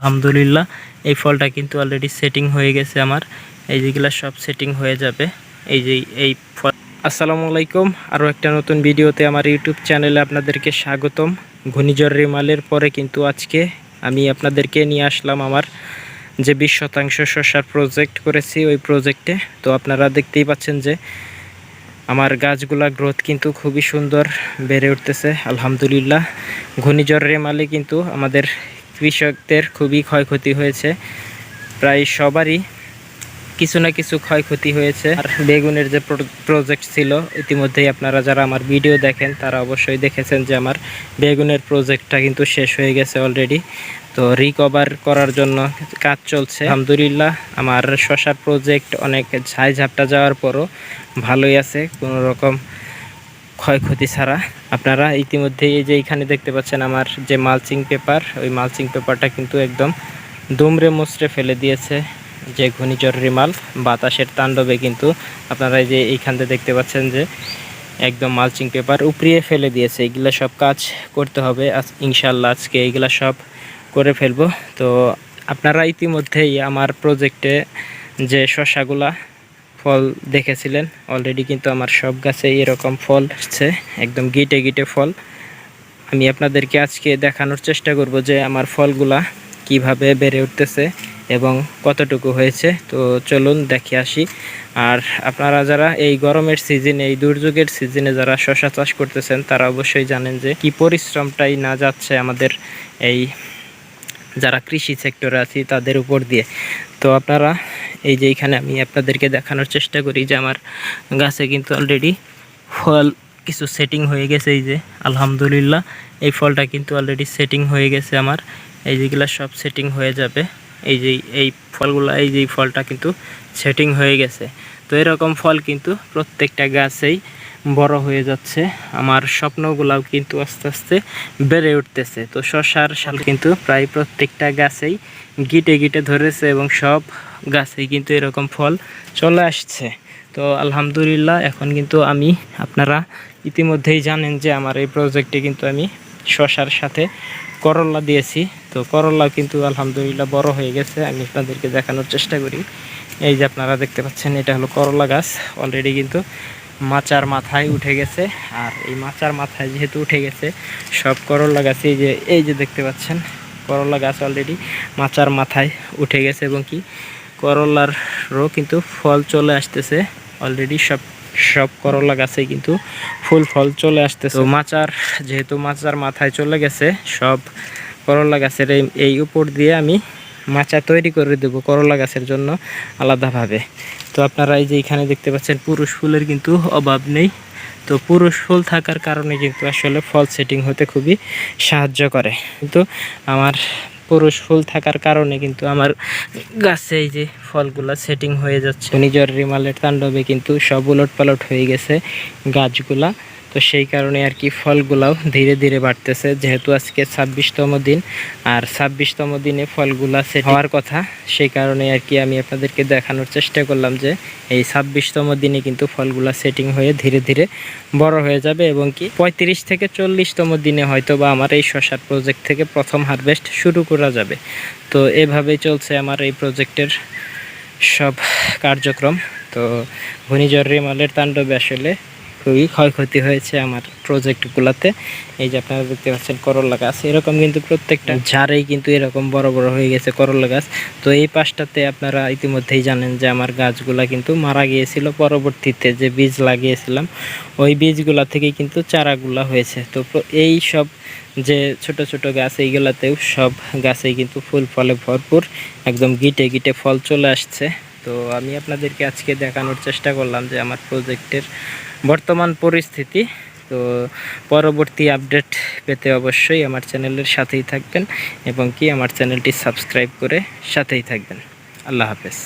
আলহামদুলিল্লাহ, এই ফলটা কিন্তু অলরেডি সেটিং হয়ে গেছে আমার। এই যেগুলো সব সেটিং হয়ে যাবে। এই যে এই ফল আসসালামু আলাইকুম আরও একটা নতুন ভিডিওতে আমার ইউটিউব চ্যানেলে আপনাদেরকে স্বাগতম। ঘূর্ণিঝড় রেমালের পরে কিন্তু আজকে আমি আপনাদেরকে নিয়ে আসলাম আমার যে বিশ শতাংশ শসার প্রজেক্ট করেছি ওই প্রজেক্টে তো আপনারা দেখতেই পাচ্ছেন যে আমার গাছগুলা গ্রোথ কিন্তু খুবই সুন্দর বেড়ে উঠতেছে, আলহামদুলিল্লাহ। ঘূর্ণিঝড় রেমালে কিন্তু আমাদের কৃষকদের খুবই ক্ষয়ক্ষতি হয়েছে। প্রায় সবারই কিছু না কিছু ক্ষয়ক্ষতি হয়েছে। আর বেগুনের যে প্রজেক্ট ছিল, ইতিমধ্যেই আপনারা যারা আমার ভিডিও দেখেন, তারা অবশ্যই দেখেছেন যে আমার বেগুনের প্রজেক্টটা কিন্তু শেষ হয়ে গেছে অলরেডি তো রিকভার করার জন্য কাজ চলছে। আলহামদুলিল্লাহ, আমার শশার প্রজেক্ট অনেক ঝাই ঝাপটা যাওয়ার পরও ভালোই আছে। কোনো রকম ক্ষয়ক্ষতি ছাড়া। আপনারা ইতিমধ্যে এই যে এখানে দেখতে পাচ্ছেন আমার যে মালচিং পেপার, ওই মালচিং পেপারটা কিন্তু একদম দুমড়ে মুচড়ে ফেলে দিয়েছে যে ঘূর্ণিঝড় রিমাল, বাতাসের তাণ্ডবে কিন্তু আপনারা এই যে এইখানতে দেখতে পাচ্ছেন যে একদম মালচিং পেপার উপরিয়ে ফেলে দিয়েছে। এগুলো সব কাজ করতে হবে ইনশাল্লাহ আজকে এইগুলা সব করে ফেলব। তো আপনারা ইতিমধ্যেই আমার প্রজেক্টে যে শশাগুলা ফল দেখেছিলেন। অলরেডি কিন্তু আমার সব গাছে এরকম ফল আসছে, একদম গিটে গিটে ফল। আমি আপনাদেরকে আজকে দেখানোর চেষ্টা করব যে আমার ফলগুলা কীভাবে বেড়ে উঠতেছে এবং কতটুকু হয়েছে। তো চলুন দেখে আসি। আর আপনারা যারা এই গরমের সিজনে এই দুর্যোগের সিজনে যারা শশা চাষ করতেছেন, তারা অবশ্যই জানেন যে কি পরিশ্রমটাই না যাচ্ছে আমাদের এই যারা কৃষি সেক্টরে আছি, তাদের উপর দিয়ে। তো আপনারা এই যে এখানে আমি আপনাদেরকে দেখানোর চেষ্টা করি যে আমার গাছে কিন্তু অলরেডি ফল কিছু সেটিং হয়ে গেছে এই যে, আলহামদুলিল্লাহ। এই ফলটা কিন্তু অলরেডি সেটিং হয়ে গেছে আমার। এই যেগুলো সব সেটিং হয়ে যাবে। এই যে এই ফলগুলো, এই যে ফলটা কিন্তু সেটিং হয়ে গেছে। তো এরকম ফল কিন্তু প্রত্যেকটা গাছেই বড় হয়ে যাচ্ছে। আমার স্বপ্নগুলাও কিন্তু আস্তে আস্তে বেড়ে উঠতেছে। তো শশার শাল কিন্তু প্রায় প্রত্যেকটা গাছেই গিটে গিটে ধরেছে এবং সব গাছেই কিন্তু এরকম ফল চলে আসছে। তো আলহামদুলিল্লাহ, এখন কিন্তু আমি, আপনারা ইতিমধ্যেই জানেন যে আমার এই প্রজেক্টে কিন্তু আমি শশার সাথে করলা দিয়েছি। তো করলা কিন্তু আলহামদুলিল্লাহ বড় হয়ে গেছে। আমি আপনাদেরকে দেখানোর চেষ্টা করি। এই যে আপনারা দেখতে পাচ্ছেন, এটা হলো করলা গাছ। অলরেডি কিন্তু মাচার মাথায় উঠে গেছে। আর এই মাচার মাথায় যেহেতু উঠে গেছে, সব করলা গাছ, এই যে এই যে দেখতে পাচ্ছেন, করলা গাছ অলরেডি মাচার মাথায় উঠে গেছে এবং কি করলারও কিন্তু ফল চলে আসতেছে অলরেডি সব সব করলা গাছে কিন্তু ফুল ফল চলে আসতেছে। মাচার, যেহেতু মাচার মাথায় চলে গেছে, সব করলা গাছের এই এই উপর দিয়ে আমি মাচা তৈরি করে দেবো করলা গাছের জন্য আলাদাভাবে। তো আপনারা এই যে এখানে দেখতে পাচ্ছেন পুরুষ ফুলের কিন্তু অভাব নেই। তো পুরুষ ফুল থাকার কারণে কিন্তু আসলে ফল সেটিং হতে খুবই সাহায্য করে। কিন্তু আমার পুরুষ ফুল থাকার কারণে কিন্তু আমার গাছে এই যে ফলগুলো সেটিং হয়ে যাচ্ছে। নিজের রিমালের তাণ্ডবে কিন্তু সব উলট পালট হয়ে গেছে গাছগুলা। তো সেই কারণে আর কি ফলগুলাও ধীরে ধীরে বাড়তেছে, যেহেতু আজকে ছাব্বিশতম দিন, আর ছাব্বিশতম দিনে ফলগুলা সেট হওয়ার কথা, সেই কারণে আর কি আমি আপনাদেরকে দেখানোর চেষ্টা করলাম যে এই ছাব্বিশতম দিনে কিন্তু ফলগুলা সেটিং হয়ে ধীরে ধীরে বড় হয়ে যাবে এবং কি পঁয়ত্রিশ থেকে চল্লিশতম দিনে হয়তো বা আমার এই শশার প্রজেক্ট থেকে প্রথম হারভেস্ট শুরু করা যাবে। তো এভাবেই চলছে আমার এই প্রজেক্টের সব কার্যক্রম। তো ঘূর্ণিঝড় রেমালের তাণ্ডবে আসলে খুবই ক্ষয়ক্ষতি হয়েছে আমার প্রজেক্টগুলোতে। এই যে আপনারা দেখতে পাচ্ছেন করলা গাছ, এরকম কিন্তু প্রত্যেকটা ঝাড়েই কিন্তু এরকম বড় বড় হয়ে গেছে করলা গাছ। তো এই পাশটাতে আপনারা ইতিমধ্যেই জানেন যে আমার গাছগুলা কিন্তু মারা গিয়েছিল, পরবর্তীতে যে বীজ লাগিয়েছিলাম, ওই বীজগুলা থেকেই কিন্তু চারাগুলা হয়েছে। তো এই সব যে ছোট ছোট গাছ, এইগুলাতেও সব গাছেই কিন্তু ফুল ফলে ভরপুর, একদম গিটে গিটে ফল চলে আসছে। তো আমি আপনাদেরকে আজকে দেখানোর চেষ্টা করলাম যে আমার প্রজেক্টের বর্তমান পরিস্থিতি, তো পরবর্তী আপডেট পেতে অবশ্যই আমার চ্যানেলের সাথেই থাকবেন এবং কি আমার চ্যানেলটি সাবস্ক্রাইব করে সাথেই থাকবেন। আল্লাহ হাফেজ।